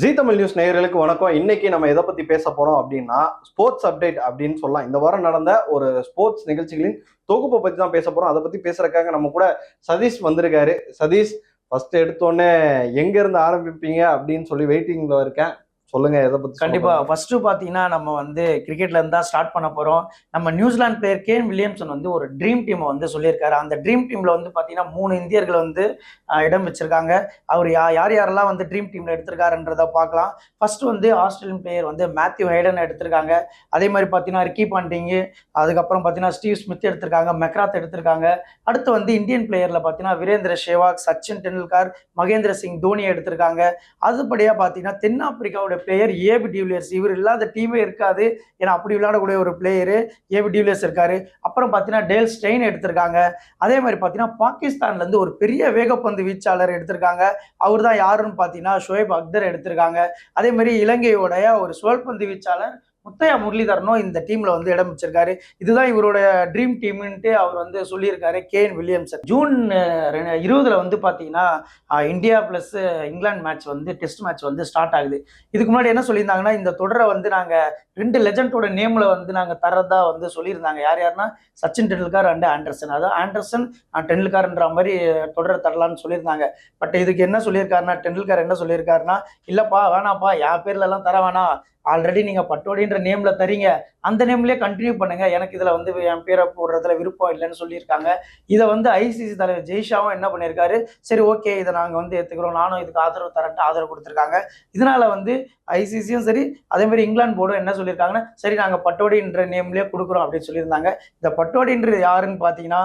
G Tamil news நேயர்களுக்கு வணக்கம். இன்னைக்கு நம்ம எதை பத்தி பேச போறோம் அப்படின்னா ஸ்போர்ட்ஸ் அப்டேட் அப்படின்னு சொல்லலாம். இந்த வாரம் நடந்த ஒரு ஸ்போர்ட்ஸ் நிகழ்ச்சிகளின் தொகுப்பை பத்தி தான் பேச போறோம். அதை பத்தி பேசுறதுக்காக நம்ம கூட சதீஷ் வந்திருக்காரு. சதீஷ் ஃபர்ஸ்ட் எடுத்தோடனே எங்க இருந்து ஆரம்பிப்பீங்க அப்படின்னு சொல்லி வெயிட்டிங்ல இருக்கேன். சொல்லுங்க எதை பத்தி கண்டிப்பா. ஃபர்ஸ்ட் பாத்தீங்கன்னா நம்ம வந்து கிரிக்கெட்ல இருந்தா ஸ்டார்ட் பண்ண போறோம். நம்ம நியூசிலாந்து பிளேயர் கேன் வில்லியம்சன் வந்து ஒரு ட்ரீம் டீமை வந்து சொல்லியிருக்காரு. அந்த ட்ரீம் டீம்ல வந்து பாத்தீங்கன்னா மூணு இந்தியர்கள் வந்து இடம் வச்சிருக்காங்க. அவர் யார் யாரெல்லாம் வந்து ட்ரீம் டீம்ல எடுத்திருக்காருன்றத பார்க்கலாம். ஃபர்ஸ்ட் வந்து ஆஸ்திரேலியன் பிளேயர் வந்து மேத்யூ ஹைடன் எடுத்திருக்காங்க. அதே மாதிரி பாத்தீங்கன்னா ரிக்கி பாண்டிங் அதுக்கப்புறம் பாத்தீங்கன்னா ஸ்டீவ் ஸ்மித் எடுத்திருக்காங்க. மெக்ராத் எடுத்திருக்காங்க. அடுத்து வந்து இந்தியன் பிளேயர்ல பாத்தீங்கன்னா வீரேந்திர சேவாக் சச்சின் டெண்டுல்கர் மகேந்திர சிங் தோனி எடுத்திருக்காங்க. அதுபடியா பாத்தீங்கன்னா தென்னாப்பிரிக்காவோட பிளேயர் ஏபி டிவிலியர்ஸ் இவர் இல்லாத டீமே இருக்காது. ஏன்னா அப்படி விளையாடக்கூடிய ஒரு பிளேயரு ஏபி டிவிலியர்ஸ் இருக்காரு. அப்புறம் பார்த்தீங்கன்னா டேல் ஸ்டெயின் எடுத்திருக்காங்க. அதே மாதிரி பார்த்தீங்கன்னா பாகிஸ்தான்லேருந்து ஒரு பெரிய வேகப்பந்து வீச்சாளர் எடுத்திருக்காங்க. அவர் தான் யாருன்னு பார்த்தீங்கன்னா ஷோயப் அக்தர் எடுத்திருக்காங்க. அதே மாதிரி இலங்கையோடைய ஒரு சுழல்பந்து வீச்சாளர் முத்தையா முரளிதரனும் இந்த டீம்ல வந்து இடம் வச்சிருக்காரு இதுதான் இவரோட ட்ரீம் டீம்ன்ட்டு அவர் வந்து சொல்லியிருக்காரு கேன் வில்லியம்சன். ஜூன் ரெ- இருபதுல வந்து பார்த்தீங்கன்னா இந்தியா பிளஸ் இங்கிலாந்து மேட்ச் வந்து டெஸ்ட் மேட்ச் வந்து ஸ்டார்ட் ஆகுது. இதுக்கு முன்னாடி என்ன சொல்லியிருந்தாங்கன்னா இந்த தொடரை வந்து நாங்க ரெண்டு லெஜண்டோட நேம்ல வந்து நாங்கள் தரதா வந்து சொல்லியிருந்தாங்க. யார் யாருன்னா சச்சின் டெண்டுல்கர் அண்ட் ஆண்டர்சன். அதாவது ஆண்டர்சன் அண்ட் டெண்டுல்கர்ன்ற மாதிரி தொடரை தரலாம்னு சொல்லியிருந்தாங்க. பட் இதுக்கு என்ன சொல்லியிருக்காருன்னா டெண்டுல்கர் என்ன சொல்லியிருக்காருன்னா இல்லைப்பா வேணாப்பா என் பேர்ல எல்லாம் தர வேணாம். ஆல்ரெடி நீங்க பட்டோடின்ற நேம்ல தரீங்க. அந்த நேம்லயே கண்டினியூ பண்ணுங்க. எனக்கு இதுல வந்து என் பேரை போடுறதுல விருப்பம் இல்லைன்னு சொல்லியிருக்காங்க. இதை வந்து ஐசிசி தலைவர் ஜெய்ஷாவும் என்ன பண்ணியிருக்காரு? சரி ஓகே இதை நாங்கள் வந்து ஏற்றுக்கிறோம் நானும் இதுக்கு ஆதரவு தரேன்ட்டு ஆதரவு கொடுத்துருக்காங்க. இதனால வந்து ஐசிசியும் சரி அதே மாதிரி இங்கிலாந்து போர்டும் என்ன சொல்லியிருக்காங்கன்னா சரி நாங்கள் பட்டோடின்ற நேம்லேயே கொடுக்குறோம் அப்படின்னு சொல்லியிருந்தாங்க. இந்த பட்டோடின்றது யாருன்னு பார்த்தீங்கன்னா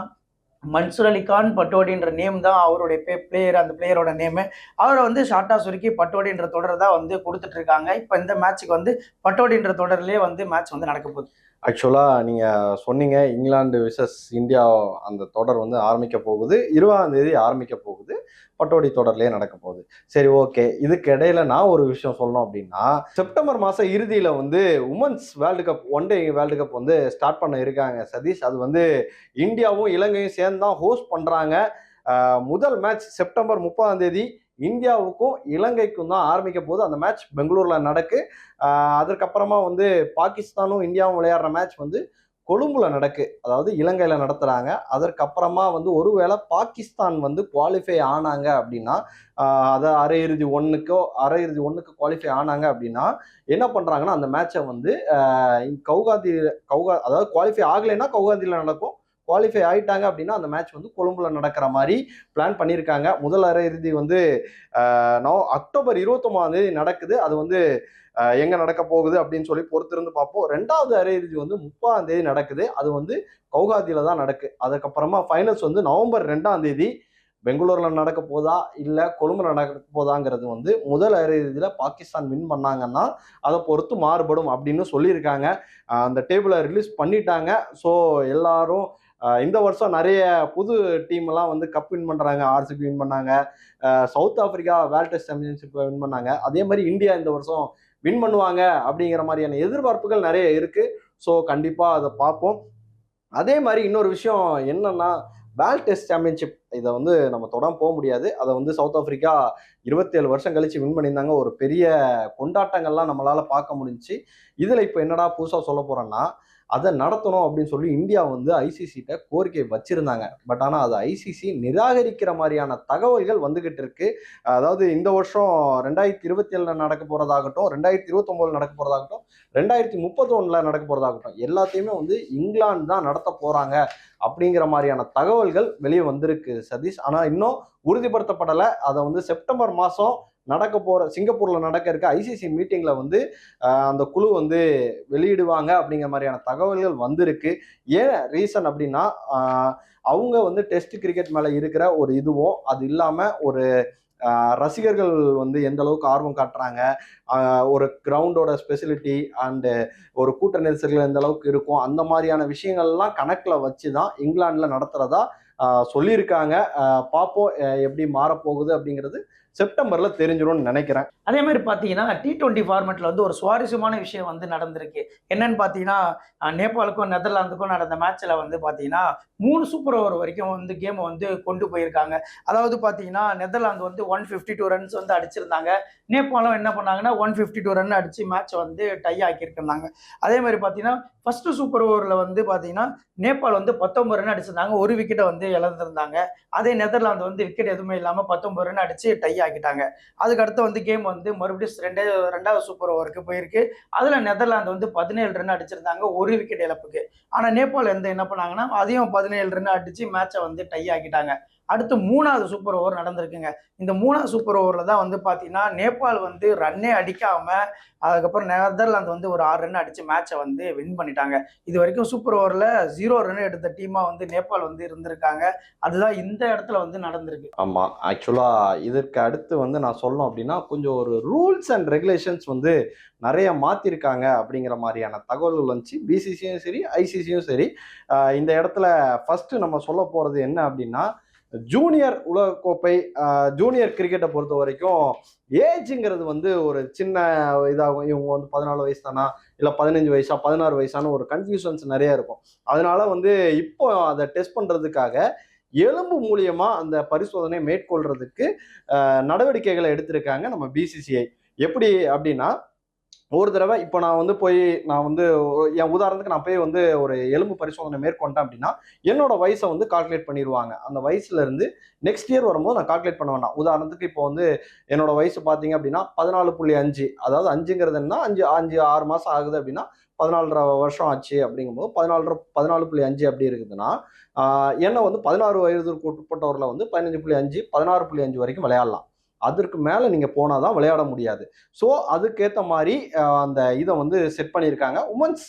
மன்சூர் அலி கான் பட்டோடின்ற நேம் தான் அவருடைய பே பிளேயர் அந்த பிளேயரோட நேமு அவரை வந்து ஷார்ட்டாக சுருக்கி பட்டோடின்ற தொடர் தான் வந்து கொடுத்துட்ருக்காங்க இப்போ இந்த மேட்ச்சுக்கு வந்து பட்டோடின்ற தொடர்லேயே வந்து மேட்ச் வந்து நடக்க போகுது. ஆக்சுவலாக நீங்கள் சொன்னீங்க இங்கிலாந்து விசஸ் இந்தியா அந்த தொடர் வந்து ஆரம்பிக்க போகுது இருபதாம் தேதி ஆரம்பிக்க போகுது பட்டோடி தொடர்லேயே நடக்க போகுது. சரி ஓகே இதுக்கு இடையில நான் ஒரு விஷயம் சொல்லணும் அப்படின்னா செப்டம்பர் மாதம் இறுதியில் வந்து women's world cup one day world cup வந்து ஸ்டார்ட் பண்ண இருக்காங்க சதீஷ். அது வந்து இந்தியாவும் இலங்கையும் சேர்ந்து தான் ஹோஸ்ட் பண்ணுறாங்க முதல் மேட்ச் செப்டம்பர் முப்பதாம் தேதி இந்தியாவுக்கும் இலங்கைக்கும் தான் ஆரம்பிக்க போகுது. அந்த மேட்ச் பெங்களூர்ல நடக்கு. அதற்கப்புறமா வந்து பாகிஸ்தானும் இந்தியாவும் விளையாடுற மேட்ச் வந்து கொழும்புல நடக்கு. அதாவது இலங்கையில நடத்துறாங்க. அதற்கப்புறமா வந்து ஒருவேளை பாகிஸ்தான் வந்து குவாலிஃபை ஆனாங்க அப்படின்னா அதை அரையிறுதி ஒன்றுக்கோ அரையிறுதி ஒன்றுக்கு குவாலிஃபை ஆனாங்க அப்படின்னா என்ன பண்ணுறாங்கன்னா அந்த மேட்சை வந்து கவுகாந்தி கவுகா அதாவது குவாலிஃபை ஆகலைன்னா கவுகாந்தியில் நடக்கும். குவாலிஃபை ஆயிட்டாங்க அப்படின்னா அந்த மேட்ச் வந்து கொழும்புல நடக்கிற மாதிரி பிளான் பண்ணியிருக்காங்க. முதல் அரையிறுதி வந்து நவ அக்டோபர் இருபத்தொம்பதாம் தேதி நடக்குது. அது வந்து எங்கே எங்க நடக்க போகுது அப்படின்னு சொல்லி பொறுத்திருந்து பார்ப்போம். ரெண்டாவது அரையிறுதி வந்து முப்பதாம் தேதி நடக்குது. அது வந்து கவுகாத்தியில தான் நடக்கு. அதுக்கப்புறமா ஃபைனல்ஸ் வந்து நவம்பர் ரெண்டாம் தேதி பெங்களூர்ல நடக்க போதா இல்ல கொழும்புல நடக்க போதாங்கிறது வந்து முதல் அரையிறுதியில பாகிஸ்தான் வின் பண்ணாங்கன்னா அதை பொறுத்து மாறுபடும் அப்படின்னு சொல்லியிருக்காங்க. அந்த டேபிளை ரிலீஸ் பண்ணிட்டாங்க. ஸோ எல்லாரும் இந்த வருஷம் நிறைய புது டீம் எல்லாம் வந்து கப் வின் பண்றாங்க ஆர்சிபி வின் பண்ணாங்க. South Africa world test championship win பண்ணாங்க. அதே மாதிரி இந்தியா இந்த வருஷம் வின் பண்ணுவாங்க அப்படிங்கிற மாதிரியான எதிர்பார்ப்புகள் நிறைய இருக்கு. ஸோ கண்டிப்பா அதை பார்ப்போம். அதே மாதிரி இன்னொரு விஷயம் என்னன்னா வேர்ல்ட் டெஸ்ட் சாம்பியன்ஷிப் இதை வந்து நம்ம தொடாம போக முடியாது. அதை வந்து சவுத் ஆப்பிரிக்கா இருபத்தேழு வருஷம் கழிச்சு வின் பண்ணியிருந்தாங்க. ஒரு பெரிய கொண்டாட்டங்கள்லாம் நம்மளால பார்க்க முடிஞ்சுச்சு. இதில் இப்போ என்னடா புதுசாக சொல்ல போறேன்னா அதை நடத்தணும் அப்படின்னு சொல்லி இந்தியா வந்து ஐசிசிட்ட கோரிக்கை வச்சிருந்தாங்க. பட் ஆனால் அது ஐசிசி நிராகரிக்கிற மாதிரியான தகவல்கள் வந்துகிட்டு இருக்கு. அதாவது இந்த வருஷம் ரெண்டாயிரத்தி இருபத்தி ஏழில் நடக்க போகிறதாகட்டும் ரெண்டாயிரத்தி இருபத்தொம்போதில் நடக்க போகிறதாகட்டும் ரெண்டாயிரத்தி முப்பத்தொன்னில் நடக்க போகிறதாகட்டும் எல்லாத்தையுமே வந்து இங்கிலாந்து தான் நடத்த போகிறாங்க அப்படிங்கிற மாதிரியான தகவல்கள் வெளியே வந்திருக்கு சதீஷ். ஆனால் இன்னும் உறுதிப்படுத்தப்படலை. அதை வந்து செப்டம்பர் மாதம் நடக்க போகிற சிங்கப்பூரில் நடக்க இருக்க ஐசிசி மீட்டிங்கில் வந்து அந்த குழு வந்து வெளியிடுவாங்க அப்படிங்கிற மாதிரியான தகவல்கள் வந்திருக்கு. ஏன் ரீசன் அப்படின்னா அவங்க வந்து டெஸ்ட் கிரிக்கெட் மேலே இருக்கிற ஒரு இதுவும் அது இல்லாமல் ஒரு ரசிகர்கள் வந்து எந்த அளவுக்கு ஆர்வம் காட்டுறாங்க ஒரு கிரவுண்டோட ஸ்பெசிலிட்டி அண்டு ஒரு கூட்ட நெரிசல்கள் எந்த அளவுக்கு இருக்கும் அந்த மாதிரியான விஷயங்கள்லாம் கணக்கில் வச்சு தான் இங்கிலாண்டில் நடத்துகிறதா சொல்லியிருக்காங்க. பார்ப்போம் எப்படி மாறப்போகுது அப்படிங்கிறது செப்டம்பர்ல தெரிஞ்சிடும்னு நினைக்கிறேன். அதே மாதிரி பார்த்தீங்கன்னா டி டுவெண்ட்டி ஃபார்மெட்டில் வந்து ஒரு சுவாரஸ்யமான விஷயம் வந்து நடந்திருக்கு. என்னன்னு பார்த்தீங்கன்னா நேபாளுக்கும் நெதர்லாந்துக்கும் நடந்த மேட்ச்சில் வந்து பார்த்தீங்கன்னா மூணு சூப்பர் ஓவர் வரைக்கும் வந்து கேமை வந்து கொண்டு போயிருக்காங்க. அதாவது பார்த்தீங்கன்னா நெதர்லாந்து வந்து ஒன் ஃபிஃப்டி டூ ரன்ஸ் வந்து அடிச்சிருந்தாங்க. நேபாளம் என்ன பண்ணாங்கன்னா ஒன் ஃபிஃப்டி டூ ரன் அடிச்சு மேட்ச் வந்து டை ஆக்கியிருக்கிறாங்க. அதே மாதிரி பார்த்தீங்கன்னா ஃபர்ஸ்ட் சூப்பர் ஓவரில் வந்து பார்த்தீங்கன்னா நேபாள் வந்து பத்தொன்பது ரன் அடிச்சிருந்தாங்க. ஒரு விக்கெட்டை வந்து இழந்திருந்தாங்க. அதே நெதர்லாந்து வந்து விக்கெட் எதுவுமே இல்லாமல் பத்தொன்பது ரன் அடிச்சு டை ஆக்கிட்டாங்க. அதுக்கடுத்து வந்து கேம் வந்து மறுபடியும் ரெண்டே ரெண்டாவது சூப்பர் ஓவருக்கு போயிருக்கு. அதில் நெதர்லாந்து வந்து பதினேழு ரன் அடிச்சிருந்தாங்க ஒரு விக்கெட் இழப்புக்கு. ஆனால் நேபாள் வந்து என்ன பண்ணாங்கன்னா அதையும் பதினேழு ரன் அடிச்சு மேட்சை வந்து டை ஆக்கிட்டாங்க. அடுத்து மூணாவது சூப்பர் ஓவர் நடந்திருக்குங்க. இந்த மூணாவது சூப்பர் ஓவரில் தான் வந்து பார்த்தீங்கன்னா நேபாள் வந்து ரன்னே அடிக்காம அதுக்கப்புறம் நெதர்லாந்து வந்து ஒரு ஆறு ரன் அடித்து மேட்சை வந்து வின் பண்ணிட்டாங்க. இது வரைக்கும் சூப்பர் ஓவரில் ஜீரோ ரன் எடுத்த டீமாக வந்து நேபாள் வந்து இருந்திருக்காங்க. அதுதான் இந்த இடத்துல வந்து நடந்திருக்கு. ஆமாம் ஆக்சுவலாக இதற்கு அடுத்து வந்து நான் சொல்லணும் அப்படின்னா கொஞ்சம் ஒரு ரூல்ஸ் அண்ட் ரெகுலேஷன்ஸ் வந்து நிறைய மாற்றிருக்காங்க அப்படிங்கிற மாதிரியான தகவல்கள் வந்துச்சு. பிசிசியும் சரி ஐசிசியும் சரி. இந்த இடத்துல ஃபஸ்ட்டு நம்ம சொல்ல போகிறது என்ன அப்படின்னா ஜூனியர் உலகக்கோப்பை ஜூனியர் கிரிக்கெட்டை பொறுத்த வரைக்கும் ஏஜுங்கிறது வந்து ஒரு சின்ன இதாகும். இவங்க வந்து பதினாலு வயசு தானா இல்லை பதினஞ்சு வயசா பதினாறு வயசான ஒரு கன்ஃபியூஷன்ஸ் நிறைய இருக்கும். அதனால வந்து இப்போ அதை டெஸ்ட் பண்ணுறதுக்காக எலும்பு மூலியமா அந்த பரிசோதனை மேற்கொள்றதுக்கு நடவடிக்கைகளை எடுத்திருக்காங்க நம்ம பிசிசிஐ எப்படி அப்படின்னா ஒரு தடவை இப்போ நான் வந்து போய் நான் வந்து என் உதாரணத்துக்கு நான் போய் வந்து ஒரு எலும்பு பரிசோதனை மேற்கொண்டேன் அப்படின்னா என்னோட வயசை வந்து கால்குலேட் பண்ணிடுவாங்க. அந்த வயசுல இருந்து நெக்ஸ்ட் இயர் வரும்போது நான் கால்குலேட் பண்ண வேண்டாம். உதாரணத்துக்கு இப்போ வந்து என்னோட வயசு பார்த்தீங்க அப்படின்னா பதினாலு புள்ளி அஞ்சு. அதாவது அஞ்சுங்கிறது என்ன அஞ்சு அஞ்சு ஆறு மாதம் ஆகுது அப்படின்னா பதினாலரை வருஷம் ஆச்சு அப்படிங்கும்போது பதினாலரை பதினாலு புள்ளி அஞ்சு அப்படி இருக்குதுன்னா என்னை வந்து பதினாறு வயதுக்கு உட்பட்டவரில் வந்து பதினஞ்சு புள்ளி அஞ்சு பதினாறு புள்ளி அஞ்சு வரைக்கும் விளையாடலாம். அதற்கு மேலே நீங்கள் போனால் தான் விளையாட முடியாது. ஸோ அதுக்கேற்ற மாதிரி அந்த இதை வந்து செட் பண்ணியிருக்காங்க. உமன்ஸ்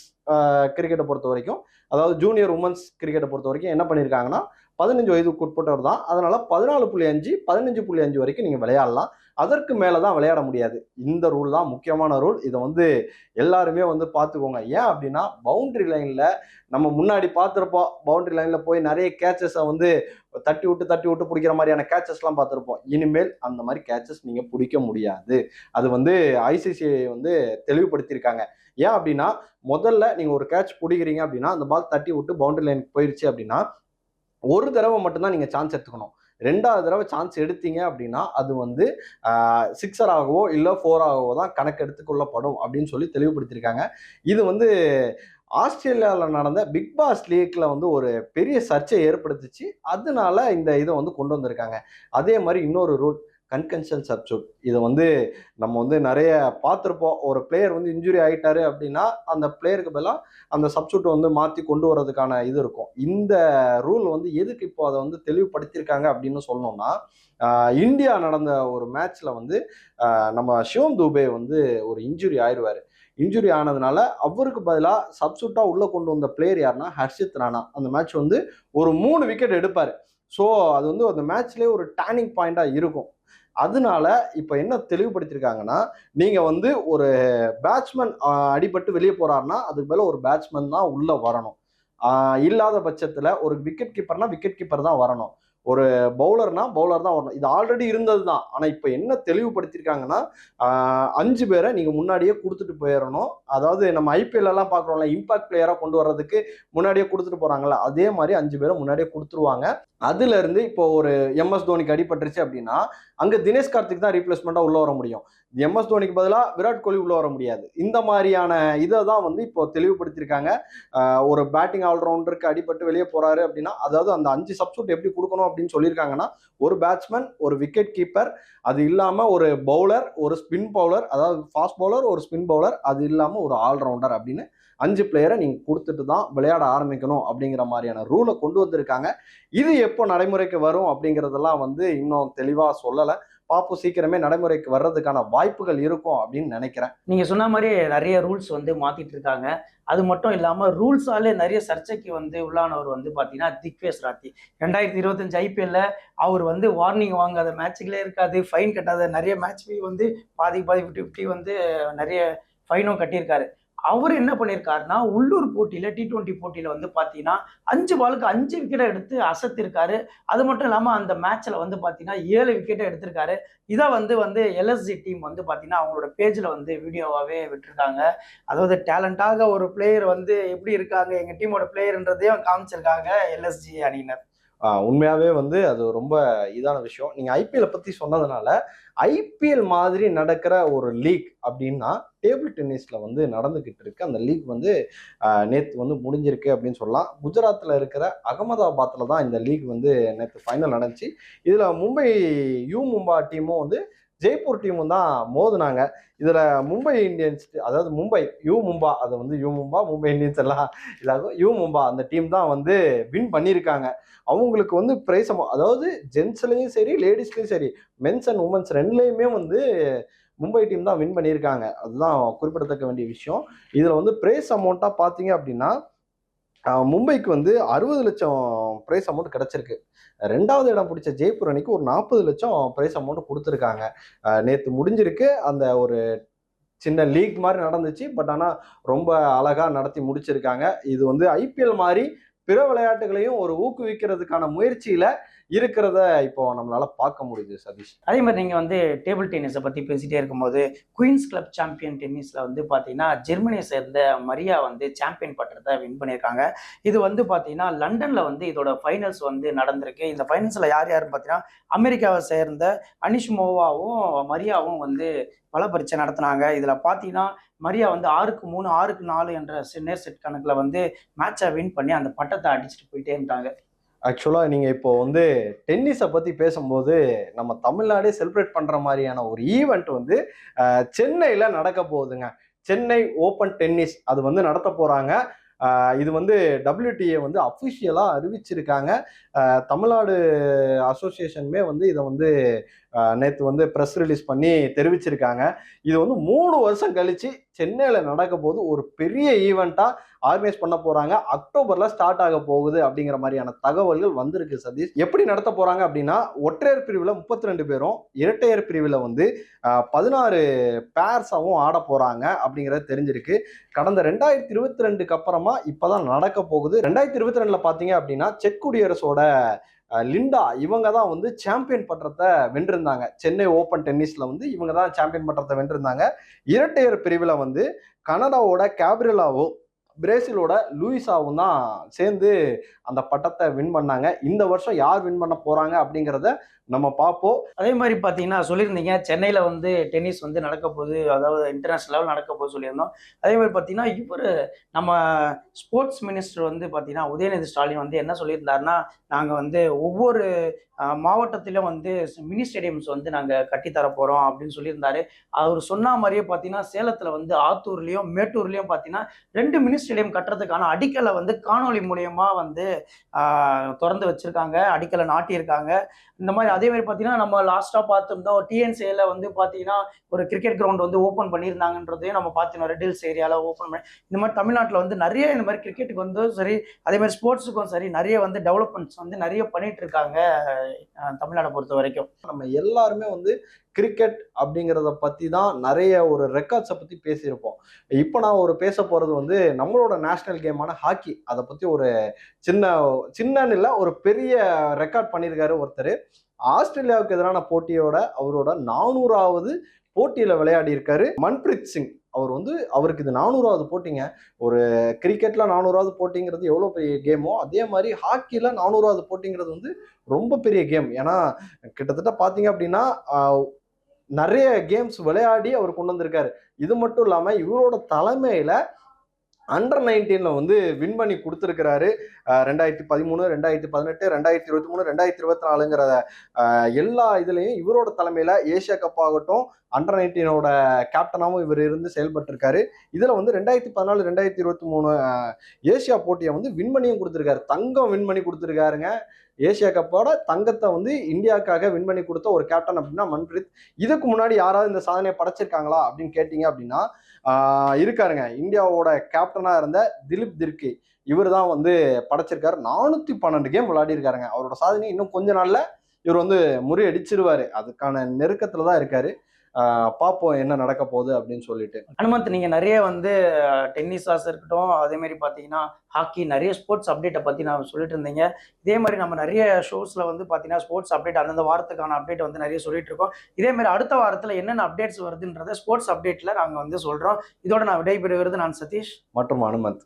கிரிக்கெட்டை பொறுத்த வரைக்கும் அதாவது ஜூனியர் உமன்ஸ் கிரிக்கெட்டை பொறுத்த வரைக்கும் என்ன பண்ணியிருக்காங்கன்னா பதினஞ்சு வயதுக்கு உட்பட்டவர் தான். அதனால பதினாலு புள்ளி அஞ்சு பதினஞ்சு புள்ளி அஞ்சு வரைக்கும் நீங்கள் விளையாடலாம். அதற்கு மேலே தான் விளையாட முடியாது. இந்த ரூல் தான் முக்கியமான ரூல் இதை வந்து எல்லாருமே வந்து பார்த்துக்கோங்க. ஏன் அப்படின்னா பவுண்டரி லைனில் நம்ம முன்னாடி பார்த்துருப்போம். பவுண்ட்ரி லைனில் போய் நிறைய கேச்சஸை வந்து தட்டி விட்டு தட்டி விட்டு பிடிக்கிற மாதிரியான கேச்சஸ்லாம் பார்த்துருப்போம். இனிமேல் அந்த மாதிரி கேச்சஸ் நீங்கள் பிடிக்க முடியாது. அது வந்து ஐசிசிஐ வந்து தெளிவுபடுத்தியிருக்காங்க. ஏன் அப்படின்னா முதல்ல நீங்கள் ஒரு கேட்ச் பிடிக்கிறீங்க அப்படின்னா அந்த பால் தட்டி விட்டு பவுண்டரி லைனுக்கு போயிடுச்சு அப்படின்னா ஒரு தடவை மட்டும்தான் நீங்கள் சான்ஸ் எடுத்துக்கணும். ரெண்டாவது தடவை சான்ஸ் எடுத்தீங்க அப்படின்னா அது வந்து சிக்ஸர் ஆகவோ இல்லை ஃபோர் ஆகவோ தான் கணக்கு எடுத்துக்கொள்ளப்படும் அப்படின்னு சொல்லி தெளிவுபடுத்தியிருக்காங்க. இது வந்து ஆஸ்திரேலியாவில் நடந்த பிக் பாஸ் லீக்ல வந்து ஒரு பெரிய சர்ச்சை ஏற்படுத்துச்சு. அதனால இந்த இதை வந்து கொண்டு வந்திருக்காங்க. அதே மாதிரி இன்னொரு ரூல் கன்கன்ஷன் சப்ஸ்டியூட். இதை வந்து நம்ம வந்து நிறைய பார்த்துருப்போம். ஒரு பிளேயர் வந்து இன்ஜுரி ஆகிட்டாரு அப்படின்னா அந்த பிளேயருக்கு பதிலாக அந்த சப்ஷூட்டை வந்து மாற்றி கொண்டு வர்றதுக்கான இது இருக்கும். இந்த ரூல் வந்து எதுக்கு இப்போ அதை வந்து தெளிவுபடுத்தியிருக்காங்க அப்படின்னு சொல்லணும்னா இந்தியா நடந்த ஒரு மேட்ச்ல வந்து நம்ம சிவம் தூபே வந்து ஒரு இன்ஜுரி ஆயிடுவார் இன்ஜுரி ஆனதுனால அவருக்கு பதிலாக சப்ஸ்டியூட்டாக உள்ளே கொண்டு வந்த பிளேயர் யாருன்னா ஹர்ஷித் ராணா. அந்த மேட்ச் வந்து ஒரு மூணு விக்கெட் எடுப்பார். ஸோ அது வந்து அந்த மேட்ச்லேயே ஒரு டேர்னிங் பாயிண்டாக இருக்கும். அதனால இப்போ என்ன தெளிவுபடுத்தியிருக்காங்கன்னா நீங்கள் வந்து ஒரு பேட்ஸ்மேன் அடிபட்டு வெளியே போகிறாருன்னா அதுக்கு மேலே ஒரு பேட்ஸ்மேன் தான் உள்ளே வரணும். இல்லாத பட்சத்தில் ஒரு விக்கெட் கீப்பர்னா விக்கெட் கீப்பர் தான் வரணும். ஒரு பவுலர்னா பவுலர் தான் வரணும். இது ஆல்ரெடி இருந்தது தான் ஆனால் இப்போ என்ன தெளிவுபடுத்தியிருக்காங்கன்னா அஞ்சு பேரை நீங்கள் முன்னாடியே கொடுத்துட்டு போயிடணும் அதாவது நம்ம ஐபிஎல்லாம் பார்க்குறோம்ல இம்பாக்ட் பிளேயராக கொண்டு வர்றதுக்கு முன்னாடியே கொடுத்துட்டு போகிறாங்களா அதே மாதிரி அஞ்சு பேரை முன்னாடியே கொடுத்துருவாங்க. அதுல இருந்து இப்போ ஒரு எம்எஸ் தோனிக்கு அடிபட்டுருச்சு அப்படின்னா அங்க தினேஷ் கார்த்திக் தான் ரீப்ளேஸ்மெண்ட்டாக உள்ள வர முடியும். எம்எஸ் தோனிக்கு பதிலாக விராட் கோலி உள்ள வர முடியாது. இந்த மாதிரியான இதை தான் வந்து இப்போ தெளிவுபடுத்தியிருக்காங்க. ஒரு பேட்டிங் ஆல்ரவுண்டருக்கு அடிபட்டு வெளியே போறாரு அப்படின்னா அதாவது அந்த அஞ்சு சப்ஸ்டியூட் எப்படி கொடுக்கணும் அப்படின்னு சொல்லியிருக்காங்கன்னா ஒரு பேட்ஸ்மேன் ஒரு விக்கெட் கீப்பர் அது இல்லாம ஒரு பவுலர் ஒரு ஸ்பின் பவுலர் அதாவது ஃபாஸ்ட் பவுலர் ஒரு ஸ்பின் பவுலர் அது இல்லாம ஒரு ஆல்ரவுண்டர் அப்படின்னு அஞ்சு பிளேயரை நீங்க கொடுத்துட்டு தான் விளையாட ஆரம்பிக்கணும் அப்படிங்கிற மாதிரியான ரூலை கொண்டு வந்திருக்காங்க. இது எப்போ நடைமுறைக்கு வரும் அப்படிங்கிறதெல்லாம் வந்து இன்னும் தெளிவா சொல்லலை. பாப்போம் சீக்கிரமே நடைமுறைக்கு வர்றதுக்கான வாய்ப்புகள் இருக்கும் அப்படின்னு நினைக்கிறேன். நீங்க சொன்ன மாதிரி நிறைய ரூல்ஸ் வந்து மாத்திட்டு இருக்காங்க. அது மட்டும் இல்லாம ரூல்ஸாலே நிறைய சர்ச்சைக்கு வந்து உள்ளானவர் வந்து பாத்தீங்கன்னா திக்வேஷ் ராத்தி. ரெண்டாயிரத்தி இருபத்தஞ்சு ஐபிஎல்ல அவர் வந்து வார்னிங் வாங்காத மேட்சுகளே இருக்காது ஃபைன் கட்டாத நிறைய மேட்ச் வந்து பாதி பாதி ஃபிஃப்டி ஃபிஃப்டி வந்து நிறைய ஃபைனும் கட்டியிருக்காரு. அவர் என்ன பண்ணியிருக்காருன்னா உள்ளூர் போட்டியில் டி டுவெண்ட்டி போட்டியில் வந்து பார்த்தீங்கன்னா அஞ்சு பாலுக்கு அஞ்சு விக்கெட்டை எடுத்து அசத்திருக்காரு. அது மட்டும் இல்லாமல் அந்த மேட்ச்சில் வந்து பார்த்தீங்கன்னா ஏழு விக்கெட்டை எடுத்திருக்காரு. இதை வந்து வந்து எல்எஸ்ஜி டீம் வந்து பார்த்தீங்கன்னா அவங்களோட பேஜில் வந்து வீடியோவாகவே விட்டுருக்காங்க. அதாவது டேலண்டாக ஒரு பிளேயர் வந்து எப்படி இருக்காங்க எங்கள் டீமோட பிளேயர்ன்றதையும் காமிச்சிருக்காங்க எல்எஸ்ஜி அணியினர். உண்மையாகவே வந்து அது ரொம்ப இதான விஷயம். நீங்கள் ஐபிஎல் பற்றி சொன்னதுனால ஐபிஎல் மாதிரி நடக்கிற ஒரு லீக் அப்படின்னா டேபிள் டென்னிஸில் வந்து நடந்துக்கிட்டு இருக்கு. அந்த லீக் வந்து நேற்று வந்து முடிஞ்சிருக்கு அப்படின்னு சொல்லலாம். குஜராத்தில் இருக்கிற அகமதாபாத்தில் தான் இந்த லீக் வந்து நேற்று ஃபைனல் நடந்துச்சு. இதில் மும்பை யூ மும்பா டீமும் வந்து ஜெய்ப்பூர் டீமும் தான் மோதுனாங்க. இதில் மும்பை இந்தியன்ஸ் அதாவது மும்பை யூ மும்பா அது வந்து யூ மும்பா மும்பை இந்தியன்ஸ் எல்லாம் இல்லாத யூ மும்பா அந்த டீம் தான் வந்து வின் பண்ணியிருக்காங்க. அவங்களுக்கு வந்து ப்ரைஸ் அதாவது ஜென்ஸ்லையும் சரி லேடிஸ்லேயும் சரி மென்ஸ் அண்ட் உமன்ஸ் ரெண்டுலேயுமே வந்து மும்பை டீம் தான் வின் பண்ணியிருக்காங்க. அதுதான் குறிப்பிடத்தக்க வேண்டிய விஷயம். இதில் வந்து ப்ரைஸ் அமௌண்ட்டாக பார்த்தீங்க அப்படின்னா மும்பைக்கு வந்து அறுபது லட்சம் ப்ரைஸ் அமௌண்ட் கிடைச்சிருக்கு. ரெண்டாவது இடம் பிடிச்ச ஜெய்ப்பூர் அணிக்கு ஒரு நாற்பது லட்சம் ப்ரைஸ் அமௌண்ட் கொடுத்துருக்காங்க. நேற்று முடிஞ்சிருக்கு. அந்த ஒரு சின்ன லீக் மாதிரி நடந்துச்சு. பட் ஆனால் ரொம்ப அழகாக நடத்தி முடிச்சிருக்காங்க. இது வந்து ஐபிஎல் மாதிரி பிற விளையாட்டுகளையும் ஒரு ஊக்குவிக்கிறதுக்கான முயற்சியில் இருக்கிறத இப்போ நம்மளால பார்க்க முடியுது சதீஷ். அதே மாதிரி நீங்கள் வந்து டேபிள் டென்னிஸை பற்றி பேசிட்டே இருக்கும்போது குயின்ஸ் கிளப் சாம்பியன் டென்னிஸில் வந்து பார்த்தீங்கன்னா ஜெர்மனியை சேர்ந்த மரியா வந்து சாம்பியன் பட்டத்தை வின் பண்ணியிருக்காங்க. இது வந்து பார்த்தீங்கன்னா லண்டனில் வந்து இதோட ஃபைனல்ஸ் வந்து நடந்திருக்கு. இந்த ஃபைனல்ஸில் யார் யாருன்னு பார்த்தீங்கன்னா அமெரிக்காவை சேர்ந்த அனிஷ்மோவாவும் மரியாவும் வந்து பல பரீட்சை நடத்தினாங்க. இதில் பார்த்தீங்கன்னா மரியா வந்து ஆறுக்கு மூணு ஆறுக்கு நாலு என்ற நேர் செட் கணக்கில் வந்து மேட்சை வின் பண்ணி அந்த பட்டத்தை அடிச்சுட்டு போயிட்டே இருந்தாங்க ஆக்சுவலாக நீங்கள் இப்போ வந்து டென்னிஸை பற்றி பேசும்போது நம்ம தமிழ்நாடே செலிப்ரேட் பண்ணுற மாதிரியான ஒரு ஈவெண்ட் வந்து சென்னையில் நடக்க போகுதுங்க. சென்னை ஓப்பன் டென்னிஸ் அது வந்து நடத்த போகிறாங்க இது வந்து டபிள்யூடிஏ வந்து அஃபிஷியலாக அறிவிச்சிருக்காங்க. தமிழ்நாடு அசோசியேஷனுமே வந்து இதை வந்து நேற்று வந்து ப்ரெஸ் ரிலீஸ் பண்ணி தெரிவிச்சிருக்காங்க. இது வந்து மூணு வருஷம் கழிச்சு சென்னையில் நடக்க போது ஒரு பெரிய ஈவெண்ட்டாக ஆர்கனைஸ் பண்ண போறாங்க. அக்டோபர்ல ஸ்டார்ட் ஆக போகுது அப்படிங்கிற மாதிரியான தகவல்கள் வந்திருக்கு சதீஷ். எப்படி நடத்த போறாங்க அப்படின்னா ஒற்றையர் பிரிவில் முப்பத்தி ரெண்டு பேரும் இரட்டையர் பிரிவில் வந்து பதினாறு பேர்ஸாவும் ஆட போறாங்க அப்படிங்கிறது தெரிஞ்சிருக்கு. கடந்த ரெண்டாயிரத்தி இருபத்தி ரெண்டுக்கு அப்புறமா இப்பதான் நடக்க போகுது. ரெண்டாயிரத்தி இருபத்தி ரெண்டுல பாத்தீங்க அப்படின்னா செக் குடியரசோட லிண்டா இவங்க தான் வந்து சாம்பியன் பட்டத்தை வென்றிருந்தாங்க. சென்னை ஓப்பன் டென்னிஸ்ல வந்து இவங்க தான் சாம்பியன் பட்டத்தை வென்றிருந்தாங்க. இரட்டையர் பிரிவில் வந்து கனடாவோட கேப்ரிலாவும் பிரேசிலோட லூயிஸாவும் தான் சேர்ந்து அந்த பட்டத்தை வின் பண்ணாங்க. இந்த வருஷம் யார் வின் பண்ண போறாங்க அப்படிங்கிறத நம்ம பார்ப்போம். அதே மாதிரி பார்த்தீங்கன்னா சொல்லியிருந்தீங்க சென்னையில் வந்து டென்னிஸ் வந்து நடக்க போகுது அதாவது இன்டர்நேஷ்னல் லெவல் நடக்க போகுது சொல்லியிருந்தோம். அதே மாதிரி பார்த்தீங்கன்னா இவர் நம்ம ஸ்போர்ட்ஸ் மினிஸ்டர் வந்து பார்த்தீங்கன்னா உதயநிதி ஸ்டாலின் வந்து என்ன சொல்லியிருந்தாருன்னா நாங்கள் வந்து ஒவ்வொரு மாவட்டத்திலும் வந்து மினி ஸ்டேடியம்ஸ் வந்து நாங்கள் கட்டித்தர போகிறோம் அப்படின்னு சொல்லியிருந்தாரு. அவர் சொன்ன மாதிரியே பார்த்தீங்கன்னா சேலத்தில் வந்து ஆத்தூர்லேயும் மேட்டூர்லேயும் பார்த்தீங்கன்னா ரெண்டு மினி ஸ்டேடியம் கட்டுறதுக்கான அடிக்கலை வந்து காணொளி மூலயமா வந்து திறந்து வச்சுருக்காங்க அடிக்கலை நாட்டியிருக்காங்க. இந்த மாதிரி அதே மாதிரி பார்த்தீங்கன்னா நம்ம லாஸ்ட்டாக பார்த்துருந்தோம் டிஎன்சியில் வந்து பார்த்தீங்கன்னா ஒரு கிரிக்கெட் கிரவுண்ட் வந்து ஓப்பன் பண்ணியிருந்தாங்கன்றதையும் நம்ம பார்த்தினோம் ரெட் ஹில்ஸ் ஏரியாவில் ஓப்பன் பண்ணி இந்த மாதிரி தமிழ்நாட்டில் வந்து நிறைய இந்த மாதிரி கிரிக்கெட்டுக்கு வந்து சரி அதே மாதிரி ஸ்போர்ட்ஸுக்கும் சரி நிறைய வந்து டெவலப்மெண்ட்ஸ் வந்து நிறைய பண்ணிட்டு இருக்காங்க தமிழ்நாடை பொறுத்த வரைக்கும். நம்ம எல்லாருமே வந்து கிரிக்கெட் அப்படிங்கிறத பற்றி தான் நிறைய ஒரு ரெக்கார்ட்ஸை பற்றி பேசியிருப்போம். இப்போ நான் ஒரு பேச போகிறது வந்து நம்மளோட நேஷ்னல் கேமான ஹாக்கி அதை பற்றி ஒரு சின்ன சின்னன்னு இல்லை ஒரு பெரிய ரெக்கார்ட் பண்ணியிருக்காரு ஒருத்தர். ஆஸ்திரேலியாவுக்கு எதிரான போட்டியோட அவரோட நானூறாவது போட்டியில் விளையாடி இருக்காரு. மன்பிரீத் சிங். அவர் வந்து அவருக்கு இது நானூறாவது போட்டிங்க. ஒரு கிரிக்கெட்ல நானூறாவது போட்டிங்கிறது எவ்வளோ பெரிய கேமோ அதே மாதிரி ஹாக்கியில் நானூறாவது போட்டிங்கிறது வந்து ரொம்ப பெரிய கேம் ஏன்னா கிட்டத்தட்ட பார்த்தீங்க அப்படின்னா நிறைய கேம்ஸ் விளையாடி அவர் கொண்டு வந்திருக்காரு. இது மட்டும் இல்லாமல் இவரோட தலைமையில் அண்டர் நைன்டீனில் வந்து வின் பண்ணி கொடுத்துருக்கிறாரு. ரெண்டாயிரத்தி பதிமூணு ரெண்டாயிரத்தி பதினெட்டு ரெண்டாயிரத்தி இருபத்தி மூணு ரெண்டாயிரத்தி இருபத்தி நாலுங்கிற எல்லா இதுலேயும் இவரோட தலைமையில் ஏஷியா கப் ஆகட்டும் அண்டர் நைன்டீனோட கேப்டனாகவும் இவர் இருந்து செயல்பட்டிருக்காரு. இதில் வந்து ரெண்டாயிரத்தி பதினாலு ரெண்டாயிரத்தி இருபத்தி மூணு ஏசியா போட்டியை வந்து வின் பண்ணியும் கொடுத்துருக்காரு. தங்கம் வின் பண்ணி கொடுத்துருக்காருங்க. ஏசியா கப்போட தங்கத்தை வந்து இந்தியாவுக்காக வின் பண்ணி கொடுத்த ஒரு கேப்டன் அப்படின்னா மன்பிரீத். இதுக்கு முன்னாடி யாராவது இந்த சாதனையை படைச்சிருக்காங்களா அப்படின்னு கேட்டிங்க அப்படின்னா இருக்காருங்க. இந்தியாவோட கேப்டனாக இருந்த திலீப் திர்கி. இவர் தான் வந்து படைச்சிருக்காரு. நானூற்றி பன்னெண்டு கேம் விளையாடி இருக்காருங்க. அவரோட சாதனை இன்னும் கொஞ்ச நாளில் இவர் வந்து முறியடிச்சிருவார். அதுக்கான நெருக்கத்தில் தான் இருக்காரு. பார்ப்போம் என்ன நடக்க போகுது அப்படின்னு சொல்லிட்டு. அனுமந்த் நீங்க நிறைய வந்து டென்னிஸ் ஆசை இருக்கட்டும் அதே மாதிரி பாத்தீங்கன்னா ஹாக்கி நிறைய ஸ்போர்ட்ஸ் அப்டேட்டை பத்தி நான் சொல்லிட்டு இருந்தீங்க. இதே மாதிரி நம்ம நிறைய ஷோஸ்ல வந்து பாத்தீங்கன்னா ஸ்போர்ட்ஸ் அப்டேட் அந்தந்த வாரத்துக்கான அப்டேட் வந்து நிறைய சொல்லிட்டு இருக்கோம். இதே மாதிரி அடுத்த வாரத்துல என்னென்ன அப்டேட்ஸ் வருதுன்றத ஸ்போர்ட்ஸ் அப்டேட்ல நாங்க வந்து சொல்றோம். இதோட நான் விடைபெறுகிறது நான் சதீஷ். மற்றும் அனுமந்த்